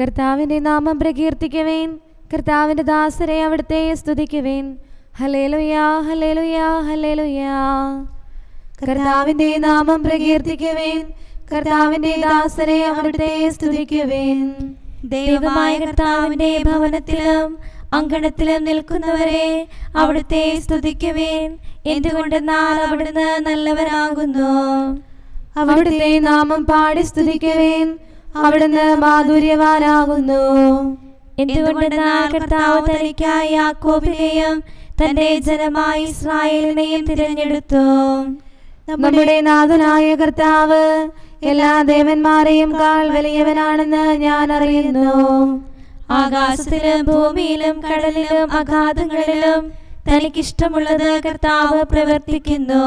കർത്താവിന്റെ നാമം പ്രകീർത്തിക്കുവേൻ കർത്താവിന്റെ ദാസരെ അവിടുത്തെ സ്തുതിക്കുവേൻ. ഹലേലുയാ ഹലേലുയാ ഹലേലുയാ കർത്താവിന്റെ നാമം പ്രകീർത്തിക്കുവേൻ കർത്താവിന്റെ ദാസരെ അവിടുത്തെ സ്തുതിക്കുവേൻ. ദൈവമായ കർത്താവിന്റെ ഭവനത്തിലും അങ്കണത്തിലും നിൽക്കുന്നവരെ അവിടുത്തെ സ്തുതിക്കുവേൻ. എന്തുകൊണ്ടെന്നാൽ അവിടുന്ന് നല്ലവരാകുന്നു. അവിടുത്തെ നാമം പാടി സ്തുതിക്കുവേൻ അവിടുന്ന് മാധുര്യവാനാകുന്നു. എന്തുകൊണ്ടെന്നാൽ കർത്താവ് തനിക്കായി യാക്കോബിനെയും തന്റെ ജനമായ ഇസ്രായേലിനെയും തിരഞ്ഞെടുത്തു? നമ്മുടെ നാഥനായ കർത്താവ് എല്ലാ ദേവന്മാരെയും കാൾ വലിയവനാണെന്ന് ഞാൻ അറിയുന്നു. ആകാശത്തിലും ഭൂമിയിലും കടലിലും അഗാധങ്ങളിലും തനിക്കിഷ്ടമുള്ളത് കർത്താവ് പ്രവർത്തിക്കുന്നു.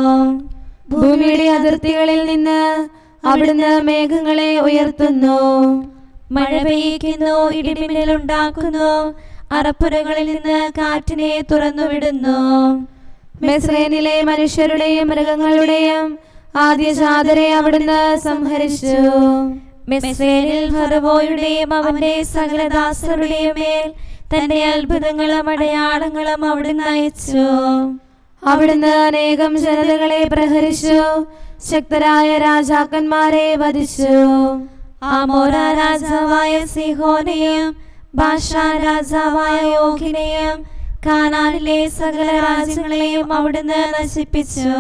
ഭൂമിയുടെ അതിർത്തികളിൽ നിന്ന് അവിടുന്ന് മേഘങ്ങളെ ഉയർത്തുന്നു. മഴ പെയ്യിക്കുന്നു ഇടിമിന്നലുണ്ടാക്കുന്നു. അറപ്പുരകളിൽ നിന്ന് കാറ്റിനെ തുറന്നുവിടുന്നു. മെസ്രേനിലെ മനുഷ്യരുടെയും മൃഗങ്ങളുടെയും ആദ്യജാതരെ അവിടുന്ന് സംഹരിച്ചു. മെസ്രേനിൽ ഫറവോയുടെയും അവന്റെ സകലദാസരുടെയും മേൽ തന്റെ അത്ഭുതങ്ങളും അടയാളങ്ങളും അവിടുന്ന് അയച്ചു. അവിടുന്ന് അനേകം ജനതകളെ പ്രഹരിച്ചു. ശക്തരായ രാജാക്കന്മാരെ വധിച്ചു. ആമോര രാജാവായ സിഹോനെയും ഭാഷാ രാജാവായ യോഗിനെയും കാനാനിലെ സകല രാജ്യങ്ങളെയും അവിടുന്ന് നശിപ്പിച്ചു.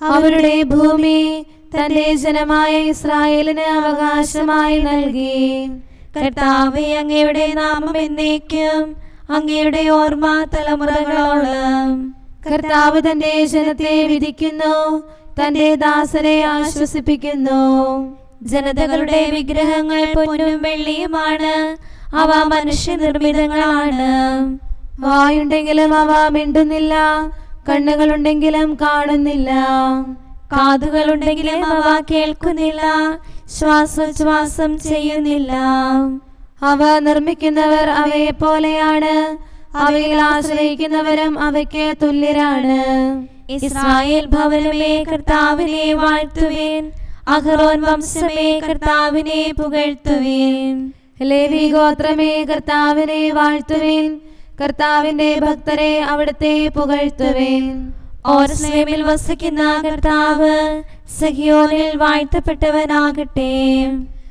അവരുടെ ഭൂമി തന്റെ ജനമായ ഇസ്രായേലിന് അവകാശമായി നൽകി. കർത്താവ് അങ്ങയുടെ നാമം എന്നേക്കും അങ്ങയുടെ ഓർമ്മ തലമുറകളോളം. കർത്താവ് തന്റെ ജനത്തെ വിധിക്കുന്നു തന്റെ ദാസരെ ആശ്വസിപ്പിക്കുന്നു. ജനതകളുടെ വിഗ്രഹങ്ങൾ പൊന്നും വെള്ളിയുമാണ് അവ മനുഷ്യനിർമ്മിതങ്ങളാണ്. വായുണ്ടെങ്കിലും അവ മിണ്ടുന്നില്ല കണ്ണുകളുണ്ടെങ്കിലും കാണുന്നില്ല. കാതുകളുണ്ടെങ്കിലും അവ കേൾക്കുന്നില്ല ശ്വാസോച്ഛ്വാസം ചെയ്യുന്നില്ല. അവ നിർമ്മിക്കുന്നവർ അവയെ പോലെയാണ് അവയിൽ ആശ്രയിക്കുന്നവരും അവയ്ക്ക് തുല്യരാണ്. ഇസ്രായേൽ ഭവനമേ കർത്താവിനെ വാഴ്ത്തുവേൻ. അഹറോൻ വംശമേ കർത്താവിനെ പുകഴ്ത്തുവേൻ. ലേവി ഗോത്രമേ കർത്താവിനെ വാഴ്ത്തുവേൻ. കർത്താവിന്റെ ഭക്തരെ അവിടുത്തെ പുകഴ്ത്തുവേൻ. ഓർസ്ലേമിൽ വസിക്കുന്ന കർത്താവ് സഹിയോനിൽ വാഴ്ത്തപ്പെട്ടവനാകട്ടെ.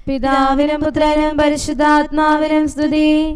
പിതാവിനും പുത്രനും പരിശുദ്ധാത്മാവിനും സ്തുതി.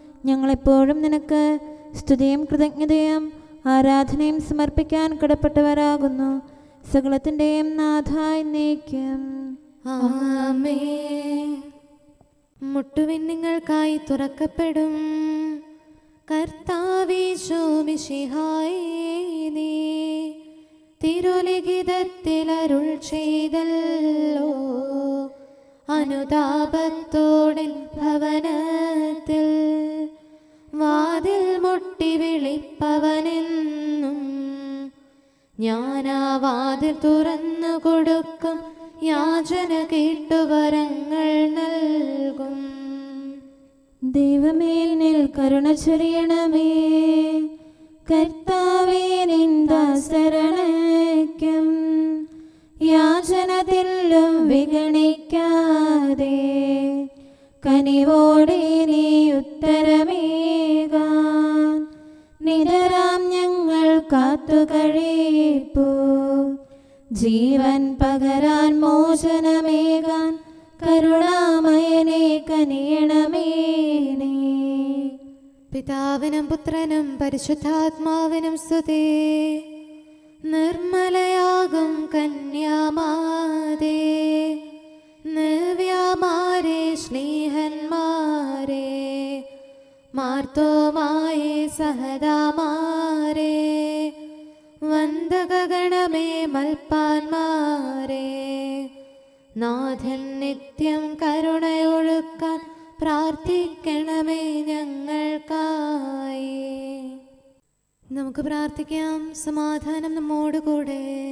ഞങ്ങളെപ്പോഴും നിനക്ക് സ്തുതിയും കൃതജ്ഞതയും ആരാധനയും സമർപ്പിക്കാൻ കടപ്പെട്ടവരാകുന്നു. സകലത്തിന്റെയും നാഥായി മുട്ടുവിൻ നിങ്ങൾക്കായി തുറക്കപ്പെടും. കർത്താവീശോമിഷിഹായി നീ. തിരുലിഖിതത്തിൽ അരുൾ ചെയ്തല്ലോ. അനുതാപത്തോടിൻ ഭവനത്തിൽ വാതിൽ മുട്ടി വിളിപ്പവനെന്നും ഞാനാ വാതിൽ തുറന്നു കൊടുക്കും യാചന കേട്ടുവരങ്ങൾ നൽകും. ദൈവമേൽ നിൽ കരുണ ചൊരിയണമേ കർത്താവേ നിന്ദാസരണയ്ക്കും യാചനത്തിലും വിഗണിക്കാതെ കനിവോടെ നീ ഉത്തരമേകാൻ. നിതരാം ഞങ്ങൾ കാത്തു കഴിപ്പൂ. ജീവൻ പകരാൻ മോചനമേകാൻ കരുണാമയനെ കനിയണമേ. പിതാവിനും പുത്രനും പരിശുദ്ധാത്മാവിനും സ്തുതി. നിർമ്മലയാകും കന്യാമാതേ. നവ്യാമാരെ സ്നേഹന്മാരെ മാർത്തോമായെ സഹദാമാരെ വന്ദകഗണമേ മൽപ്പാന്മാരെ നാഥൻ നിത്യം കരുണയൊഴുക്കാൻ പ്രാർത്ഥിക്കണമേ ഞങ്ങൾക്കായി. നമുക്ക് പ്രാർത്ഥിക്കാം. സമാധാനം നമ്മോടുകൂടെ.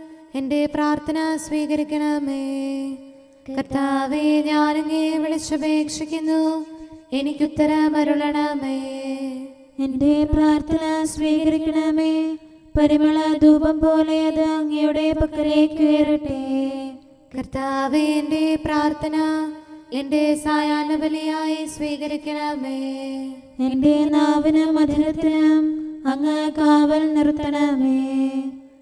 എന്റെ പ്രാർത്ഥന സ്വീകരിക്കണമേ. കർത്താവെ ഞാനങ്ങേ വിളിച്ചപേക്ഷിക്കുന്നു. എനിക്കുത്തരമരുളണമേ. എന്റെ പ്രാർത്ഥന സ്വീകരിക്കണമേ. പരിമള ധൂപം പോലെ അത് അങ്ങയുടെ പക്കലേക്ക് ഉയരട്ടെ കർത്താവെ എന്റെ പ്രാർത്ഥന എന്റെ സായാഹ്ന ബലിയായി സ്വീകരിക്കണമേ. എന്റെ നാവിനും മധുരത്തിനും അങ്ങ് കാവൽ നിർത്തണമേ.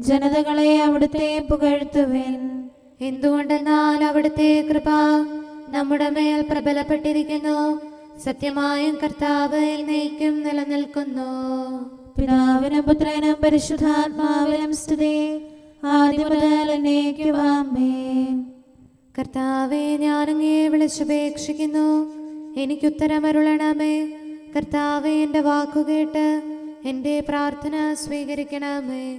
ജനതകളെ അവിടുത്തെ പുകഴ്ത്തുവൻ. എന്തുകൊണ്ടെന്നാൽ അവിടുത്തെ കൃപ നമ്മുടെ മേൽ പ്രബലപ്പെട്ടിരിക്കുന്നു. സത്യമായും കർത്താവ് എന്നേക്കും നിലനിൽക്കുന്നു. പിതാവിനും പുത്രനും പരിശുദ്ധാത്മാവിനും സ്തുതി. ആദ്യം മുതൽ എന്നേക്കും ആമേൻ. കർത്താവെ ഞാനങ്ങേ എനിക്ക് എനിക്കുത്തരമരുളണമേ കർത്താവെ എന്റെ വാക്കുകേട്ട് എന്റെ പ്രാർത്ഥന സ്വീകരിക്കണമേ.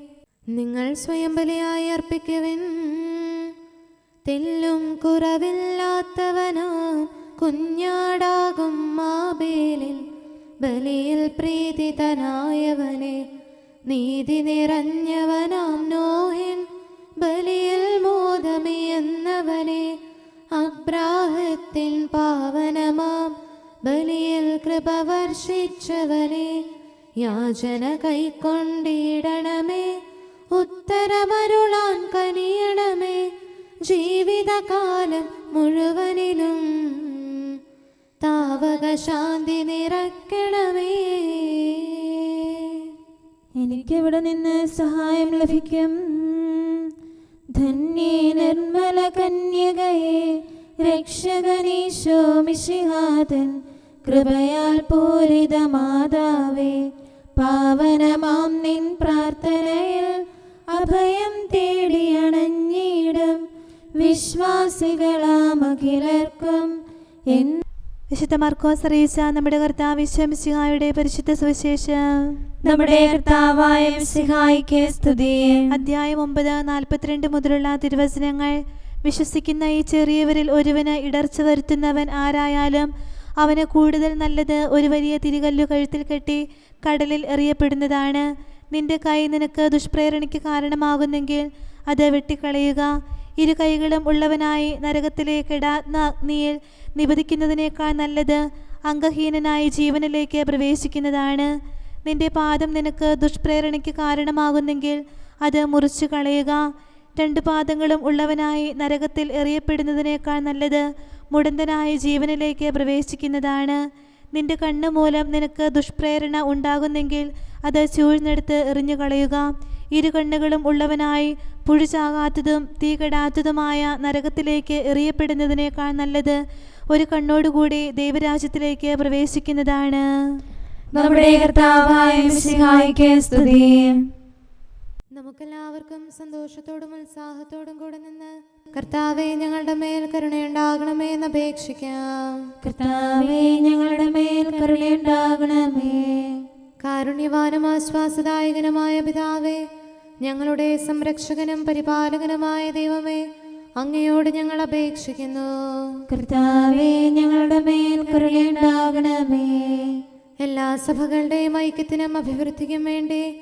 നിങ്ങൾ സ്വയം ബലിയായി അർപ്പിക്കുവിൻ. തെല്ലും കുറവില്ലാത്തവനാം കുഞ്ഞാടാകും മാബേലിൽ. ബലിയിൽ പ്രീതിതനായവനെ നീതി നിറഞ്ഞവനാം നോഹിൻ. ബലിയിൽ മോദമിയെന്നവനെ അബ്രാഹത്തിൻ പാവനമാം. ബലിയിൽ കൃപ വർഷിച്ചവനെ യാചന കൈക്കൊണ്ടിടണമേ. ഉത്തരമരുളാൻ കനിയണമേ. ജീവിതകാലം മുഴുവനിലും താവക ശാന്തി നിറക്കണമേ എനിക്കെവിടെ നിന്ന് സഹായം ലഭിക്കും? ധന്യേ നിർമ്മല കന്യകയെ രക്ഷകനീശോ മിശിഹാതൻ കൃപയാൽ പൂരിത മാതാവേ പാവനമാം നിൻ പ്രാർത്ഥനയിൽ അഭയം തേടി അണഞ്ഞിടും വിശ്വാസികളാമകിലർക്കും വിശുദ്ധ മാർക്കോസ് അറിയിച്ച നമ്മുടെ കർത്താവ് വിശ്വമിശിഹായുടെ പരിശുദ്ധ സുവിശേഷം. നമ്മുടെ കർത്താവായ സിഹായിക്ക് സ്തുതി അധ്യായം ഒമ്പത് നാൽപ്പത്തിരണ്ട് മുതലുള്ള തിരുവചനങ്ങൾ. വിശ്വസിക്കുന്ന ഈ ചെറിയവരിൽ ഒരുവന് ഇടർച്ച വരുത്തുന്നവൻ ആരായാലും അവന് കൂടുതൽ നല്ലത് ഒരു വലിയ തിരികല്ലു കഴുത്തിൽ കെട്ടി കടലിൽ എറിയപ്പെടുന്നതാണ്. നിന്റെ കൈ നിനക്ക് ദുഷ്പ്രേരണയ്ക്ക് കാരണമാകുന്നെങ്കിൽ അത് വെട്ടിക്കളയുക. ഇരു കൈകളും ഉള്ളവനായി നരകത്തിലെ അഗ്നിയിൽ നിബദിക്കുന്നതിനേക്കാൾ നല്ലത് അംഗഹീനനായി ജീവനിലേക്ക് പ്രവേശിക്കുന്നതാണ്. നിന്റെ പാദം നിനക്ക് ദുഷ്പ്രേരണയ്ക്ക് കാരണമാകുന്നെങ്കിൽ അത് മുറിച്ചു കളയുക. രണ്ട് പാദങ്ങളും ഉള്ളവനായി നരകത്തിൽ എറിയപ്പെടുന്നതിനേക്കാൾ നല്ലത് മുടന്തനായി ജീവനിലേക്ക് പ്രവേശിക്കുന്നതാണ്. നിന്റെ കണ്ണ് മൂലം നിനക്ക് ദുഷ്പ്രേരണ ഉണ്ടാകുന്നെങ്കിൽ അത് ചൂഴ്ന്നെടുത്ത് എറിഞ്ഞു കളയുക ഇരു കണ്ണുകളും ഉള്ളവനായി പുഴുചാകാത്തതും തീ കെടാത്തതുമായ നരകത്തിലേക്ക് എറിയപ്പെടുന്നതിനേക്കാൾ നല്ലത് ഒരു കണ്ണോടുകൂടി ദൈവരാജ്യത്തിലേക്ക് പ്രവേശിക്കുന്നതാണ്. നമ്മുടെ നമുക്കെല്ലാവർക്കും സന്തോഷത്തോടും ഉത്സാഹത്തോടും കൂടെ നിന്ന് കർത്താവെ ഞങ്ങളുടെ മേൽ കരുണയുണ്ടാകണമേ എന്ന് അപേക്ഷിക്കാം. കർത്താവെ ഞങ്ങളുടെ മേൽ കരുണയുണ്ടാകണമേ. കാരുണ്യവാനും ആശ്വാസദായകനുമായ പിതാവേ ഞങ്ങളുടെ സംരക്ഷകനും പരിപാലകനുമായ ദൈവമേ അങ്ങയോട് ഞങ്ങൾ അപേക്ഷിക്കുന്നു. കർത്താവേ ഞങ്ങളുടെ മേൽ കരുണയുണ്ടാകണമേ. എല്ലാ സഭകളുടെയും ഐക്യത്തിനും അഭിവൃദ്ധിക്കും വേണ്ടി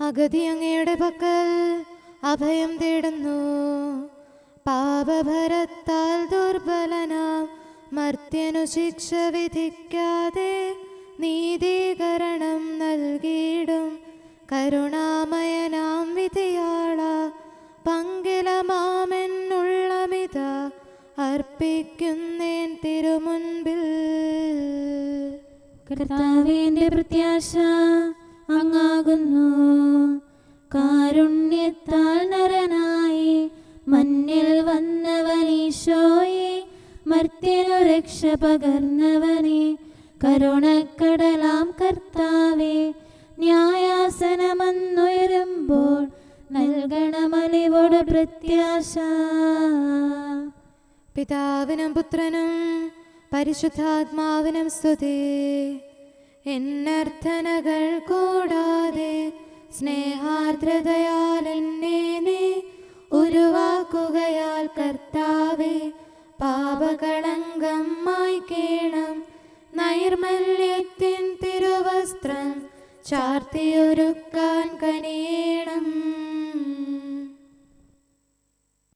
അഗതി അങ്ങയുടെ പക്കൽ അഭയം തേടുന്നു. പാപഭരത്താൽ ദുർബലനാം മർത്യനു ശിക്ഷ വിധിക്കാതെ നീതീകരണം നൽകിയിടും. കരുണാമയനാം വിധിയാള പങ്കിലമാമെന്നുള്ളമിത അർപ്പിക്കുന്നേൻ തിരുമുൻപിൽ. കർത്താവിന്റെ പ്രത്യാശ അങ്ങാകുന്നു. കാരുണ്യത്താൽ നരനായി മണ്ണിൽ വന്നവനീശോയെ മർത്യനു രക്ഷ പകർന്നവനെ കരുണക്കടലാം കർത്താവെ ന്യായാസനമെന്നുയരുമ്പോൾ നൽകണമലിവോട് പ്രത്യാശ. പിതാവിനും പുത്രനും പരിശുദ്ധാത്മാവിനും സ്തുതി. എന്നർത്ഥനകൾ കൂടാതെ സ്നേഹാർദ്രതയാൽ എന്നെ നീ ഉരുവാക്കുകയാൽ കർത്താവെ പാപകളങ്കം മായ്ക്കേണം നൈർമല്യത്തിൻ തിരുവസ്ത്രം ചാർത്തിയൊരുക്കാൻ കനിയേണം.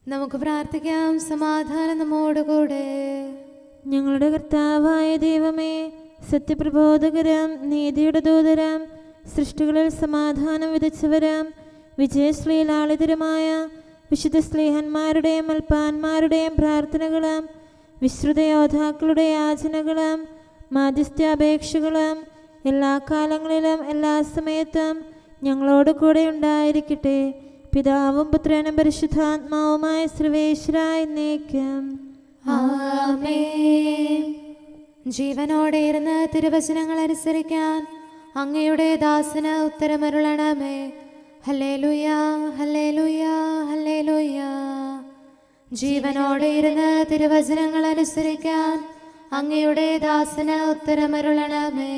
നമുക്ക് പ്രാർത്ഥിക്കാം. സമാധാനം നമ്മോടുകൂടെ. ഞങ്ങളുടെ കർത്താവായ ദൈവമേ സത്യപ്രബോധകരം നീതിയുടെ ദൂതരാം സൃഷ്ടികളിൽ സമാധാനം വിധിച്ചവരാം വിജയശ്രീ ലാളിതരമായ വിശുദ്ധ സ്നേഹന്മാരുടെയും മൽപ്പാന്മാരുടെയും പ്രാർത്ഥനകളാം വിശ്രുത യോദ്ധാക്കളുടെ യാചനകളാം മാധ്യസ്ഥാപേക്ഷകളും എല്ലാ കാലങ്ങളിലും എല്ലാ സമയത്തും ഞങ്ങളോട് കൂടെ ഉണ്ടായിരിക്കട്ടെ. പിതാവും പുത്രനും പരിശുദ്ധാത്മാവുമായ ശ്രീവേശ്വരായി നീക്കം ആമേൻ. ജീവനോടെ ഇരുന്ന് തിരുവചനങ്ങൾ അനുസരിക്കാൻ അങ്ങയുടെ ദാസന് ഉത്തരമരുളണമേ. ഹലേ ലുയാ ഹലേ ഹല്ലേലൂയ ഹലേ ഹല്ലേലൂയ. ജീവനോടെ ഇരുന്ന് തിരുവചനങ്ങൾ അനുസരിക്കാൻ അങ്ങയുടെ ദാസന് ഉത്തരമരുളണമേ.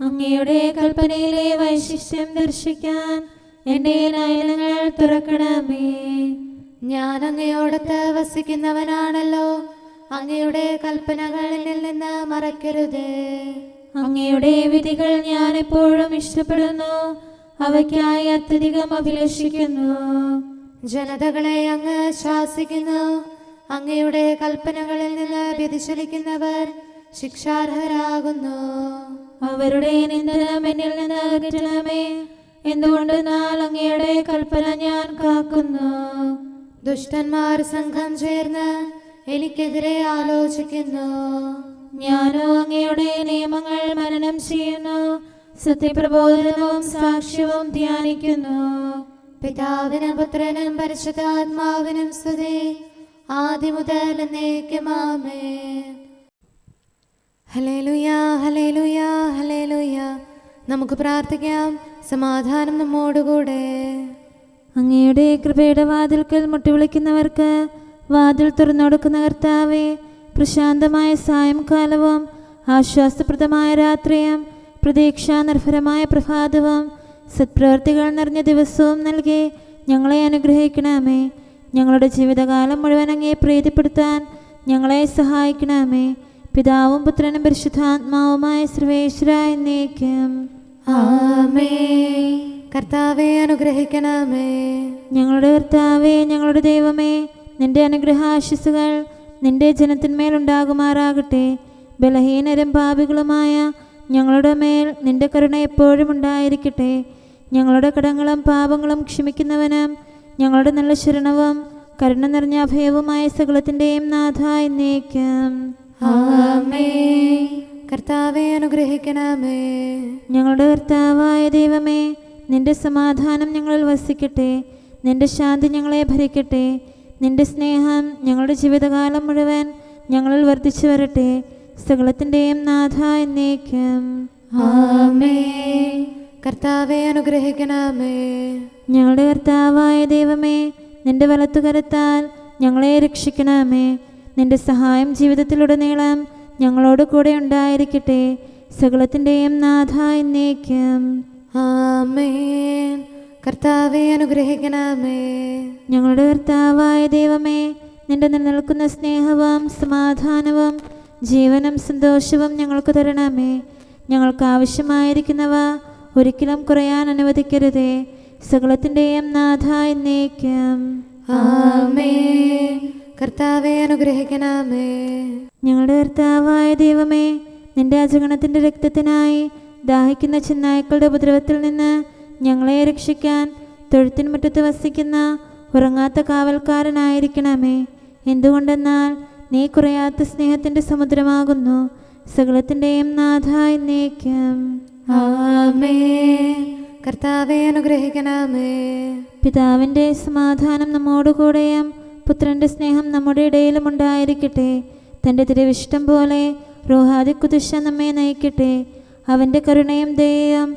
അങ്ങയുടെ കൽപ്പനയിലെ വൈശിഷ്ട്യം ദർശിക്കാൻ എന്റെ നയനങ്ങൾ തുറക്കണമേ. ഞാൻ അങ്ങയോടത്ത് വസിക്കുന്നവനാണല്ലോ. അങ്ങയുടെ കൽപ്പനകളിൽ നിന്ന് മറക്കരുത്. അങ്ങയുടെ വിധികൾ ഞാൻ എപ്പോഴും ഇഷ്ടപ്പെടുന്നു. അവയ്ക്കായി അത്യധികം അഭിലഷിക്കുന്നു. ജനതകളെ അങ്ങ് ശാസിക്കുന്നു. അങ്ങയുടെ കൽപ്പനകളിൽ നിന്ന് വ്യതിചലിക്കുന്നവർ ശിക്ഷാർഹരാകുന്നു. അവരുടെ നിന്ദനം എന്നിൽ നിന്ന് അകറ്റണമേ എന്തുകൊണ്ട് അങ്ങയുടെ കൽപ്പന ഞാൻ കാക്കുന്നു. ദുഷ്ടന്മാർ സംഘം ചേർന്ന് എനിക്കെതിരെ ആലോചിക്കുന്നു. ഞാനോ അങ്ങയുടെ നിയമങ്ങൾ മനനം ചെയ്യുന്നു. സത്യപ്രബോധനവും സാക്ഷ്യവും ധ്യാനിക്കുന്നു. പിതാവിനും പുത്രനും പരിശുദ്ധാത്മാവിനും സ്തുതി. ആദ്യം മുതൽ എന്നേക്കുമാമേ ഹലേലുയ ഹലേ ലുയാ നമുക്ക് പ്രാർത്ഥിക്കാം. സമാധാനം നമ്മോടുകൂടെ. അങ്ങയുടെ കൃപയുടെ വാതിൽക്കൽ മുട്ടിവിളിക്കുന്നവർക്ക് വാതിൽ തുറന്നുകൊടുക്കുന്ന കർത്താവെ പ്രശാന്തമായ സായംകാലവും ആശ്വാസപ്രദമായ രാത്രിയും പ്രതീക്ഷാനിർഭരമായ പ്രഭാതവും സത്പ്രവർത്തികൾ നിറഞ്ഞ ദിവസവും നൽകി ഞങ്ങളെ അനുഗ്രഹിക്കണമേ. ഞങ്ങളുടെ ജീവിതകാലം മുഴുവൻ അങ്ങേ പ്രീതിപ്പെടുത്താൻ ഞങ്ങളെ സഹായിക്കണമേ. പിതാവും പുത്രനും പരിശുദ്ധാത്മാവുമായ സർവേശ്വര എന്നേക്കും. ആമേ. കർത്താവെ അനുഗ്രഹിക്കണമേ. ഞങ്ങളുടെ കർത്താവേ ഞങ്ങളുടെ ദൈവമേ നിന്റെ അനുഗ്രഹാശിസുകൾ നിന്റെ ജനത്തിന്മേലുണ്ടാകുമാറാകട്ടെ ബലഹീനരും പാപികളുമായ ഞങ്ങളുടെ മേൽ നിന്റെ കരുണ എപ്പോഴും ഉണ്ടായിരിക്കട്ടെ. ഞങ്ങളുടെ കടങ്ങളും പാപങ്ങളും ക്ഷമിക്കുന്നവനും ഞങ്ങളുടെ നല്ല ശരണവും കരുണ നിറഞ്ഞ അഭയവുമായ സകലത്തിന്റെയും നാഥ എന്നേക്കും. കർത്താവെ അനുഗ്രഹിക്കണമേ. ഞങ്ങളുടെ കർത്താവായ ദൈവമേ നിന്റെ സമാധാനം ഞങ്ങളിൽ വസിക്കട്ടെ. നിന്റെ ശാന്തി ഞങ്ങളെ ഭരിക്കട്ടെ. നിന്റെ സ്നേഹം ഞങ്ങളുടെ ജീവിതകാലം മുഴുവൻ ഞങ്ങളിൽ വർദ്ധിച്ചു വരട്ടെ. സകലത്തിന്റെയും നാഥ എന്നേക്കും. ആമേ കർത്താവെ അനുഗ്രഹിക്കണമേ. ഞങ്ങളുടെ കർത്താവായ ദൈവമേ നിന്റെ വലത്തുകരത്താൽ ഞങ്ങളെ രക്ഷിക്കണമേ. നിന്റെ സഹായം ജീവിതത്തിലുടനീളം ഞങ്ങളോട് കൂടെ ഉണ്ടായിരിക്കട്ടെ. സകലത്തിന്റെയും നാഥ എന്നേക്കും. ആമേൻ. കർത്താവെ അനുഗ്രഹിക്കണമേ. ഞങ്ങളുടെ കർത്താവായ ദൈവമേ നിന്റെ നിലനിൽക്കുന്ന സ്നേഹവും സമാധാനവും ജീവനും സന്തോഷവും ഞങ്ങൾക്ക് തരണമേ. ഞങ്ങൾക്ക് ആവശ്യമായിരിക്കുന്നവ ഒരിക്കലും കുറയാൻ അനുവദിക്കരുതേ. സകലത്തിന്റെയും നാഥ എന്നേക്കും. ആമേ കർത്താവെ അനുഗ്രഹിക്കണമേ. ഞങ്ങളുടെ കർത്താവായ ദൈവമേ നിന്റെ അജഗണത്തിന്റെ രക്തത്തിനായി ദാഹിക്കുന്ന ചെന്നായ്ക്കളുടെ ഉപദ്രവത്തിൽ നിന്ന് ഞങ്ങളെ രക്ഷിക്കാൻ തൊഴുത്തിൻ മുറ്റത്ത് വസിക്കുന്ന ഉറങ്ങാത്ത കാവൽക്കാരനായിരിക്കണമേ. എന്തുകൊണ്ടെന്നാൽ നീ കുറയാത്ത സ്നേഹത്തിന്റെ സമുദ്രമാകുന്നു. സകലത്തിന്റെയും നാഥ എന്നേക്കും. ആമേ കർത്താവെ അനുഗ്രഹിക്കണമേ. പിതാവിന്റെ സമാധാനം നമ്മോടുകൂടെയും പുത്രന്റെ സ്നേഹം നമ്മുടെ ഇടയിലും ഉണ്ടായിരിക്കട്ടെ. തന്റെ തിരുവിഷ്ടം പോലെ റോഹാദി കുതിശ നമ്മെ നയിക്കട്ടെ. അവന്റെ കരുണയും ദയയും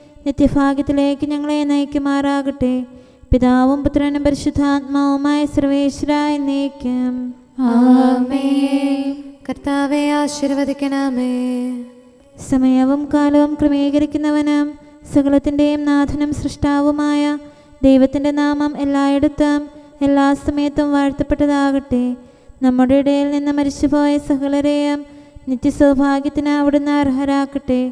നിത്യഭാഗ്യത്തിലേക്ക് ഞങ്ങളെ നയിക്കുമാറാകട്ടെ. പിതാവും പുത്രനും പരിശുദ്ധാത്മാവുമായ സർവേശ്വര എന്നേക്കും. ആമേ കർത്താവെ ആശീർവദിക്കണമേ. സമയവും കാലവും ക്രമീകരിക്കുന്നവനും സകലത്തിന്റെയും നാഥനും സൃഷ്ടാവുമായ ദൈവത്തിന്റെ നാമം എല്ലായിടത്തും എല്ലാ സമയത്തും വാഴ്ത്തപ്പെട്ടതാകട്ടെ. നമ്മുടെ ഇടയിൽ നിന്ന് മരിച്ചുപോയ സകലരെയും നിത്യസൗഭാഗ്യത്തിന് അവിടുന്ന് അർഹരാക്കട്ടെ.